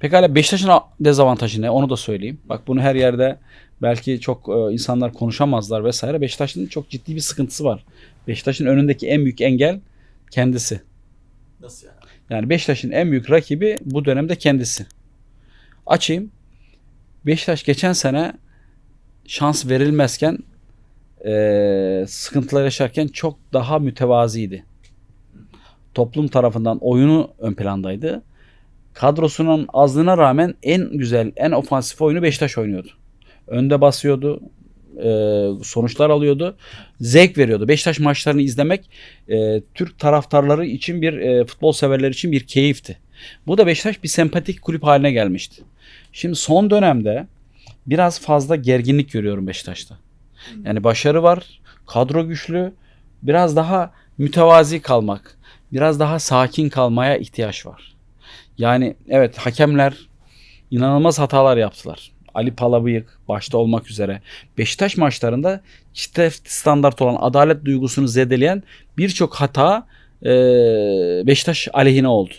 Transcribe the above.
Pekala Beşiktaş'ın dezavantajı ne? Onu da söyleyeyim. Bak bunu her yerde belki çok e, insanlar konuşamazlar vesaire. Beşiktaş'ın çok ciddi bir sıkıntısı var. Beşiktaş'ın önündeki en büyük engel kendisi. Nasıl yani? Yani Beşiktaş'ın en büyük rakibi bu dönemde kendisi. Açayım. Beşiktaş geçen sene şans verilmezken eee sıkıntılar yaşarken çok daha mütevaziydi. Toplum tarafından oyunu ön plandaydı. Kadrosunun azlığına rağmen en güzel, en ofansif oyunu Beşiktaş oynuyordu. Önde basıyordu, eee, sonuçlar alıyordu, zevk veriyordu. Beşiktaş maçlarını izlemek e, Türk taraftarları için bir e, futbol severler için bir keyifti. Bu da Beşiktaş bir sempatik kulüp haline gelmişti. Şimdi son dönemde biraz fazla gerginlik görüyorum Beşiktaş'ta. Yani başarı var, kadro güçlü, biraz daha mütevazi kalmak, biraz daha sakin kalmaya ihtiyaç var. Yani evet hakemler inanılmaz hatalar yaptılar. Ali Palabıyık başta olmak üzere Beşiktaş maçlarında çift standart olan adalet duygusunu zedeleyen birçok hata e, Beşiktaş aleyhine oldu.